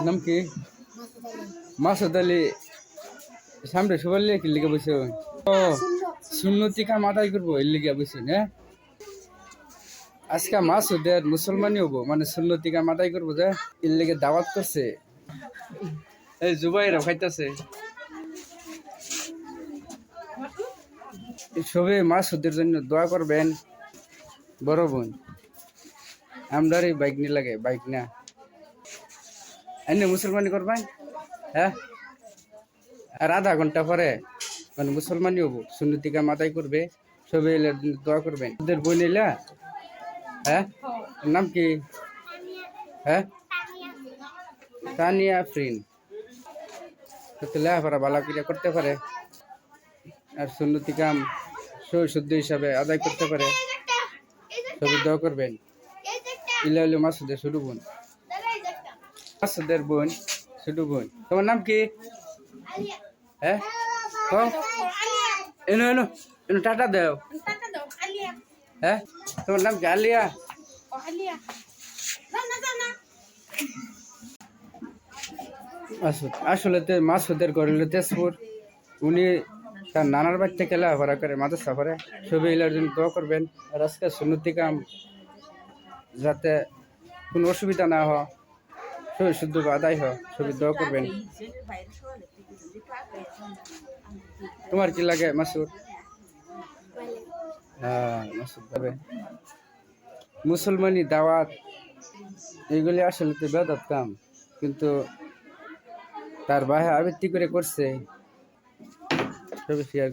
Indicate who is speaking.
Speaker 1: নাম কি মাসুদ আলী সামনে সবার লিখে লিখে বসে ও সুন্নতি কাম আদায় করব এর লিখে বসে হ্যাঁ আজকে মাসুদের মুসলমানই হব মানে সুন্নতি কাম আদায় করব যে এর লিগে দাওয়াত করছে এই জুবাইরা খাইতেছে সবে মাসুদের জন্য দোয়া করবেন বড় বোন আমদারি বাইক নিয়ে লাগে বাইক না এনে মুসলমানি করবেন হ্যাঁ? আর আধা ঘণ্টা পরে মানে মুসলমানই হব। সুন্নতিকা মাতাই করবে এলে দোয়া করবেন। ওদের বই নিলা? হ্যাঁ? নাম কি? হ্যাঁ? তানিয়া আফরিন। তো লেখাপড়া ভালো করে করতে পারে। আর সুন্নতি কাম শুদ্ধ হিসাবে আদায় করতে পারে। সবই দোয়া করবেন। ইলা মাসুদের ছোট বোন মাসুদের বোন, ছোট বোন। তোমার নাম কি? হ্যাঁ? এনো এনো টাটা দাও। হ্যাঁ? তোমার নাম কি? আলিয়া? আসলে মাসুদের ঘর হলো তেজপুর। উনি তার নানার বাড়ি থেকে লেখাপড়া করে, মাদ্রাসা করে সবাই এলার জন্য দোয়া করবেন। আর আজকে সুন্নতি কাম যাতে কোনো অসুবিধা না হয়। সবই শুদ্ধ আদায় হয় সবই দোয়া করবেন। তোমার কি লাগে, মাসুদ? হ্যাঁ মাসুদ ভাবে। মুসলমানি দাওয়াত, এগুলি আসলে তো বেদাত কাম, কিন্তু তার বাহে আবৃত্তি করে করছে। সবই শেয়ার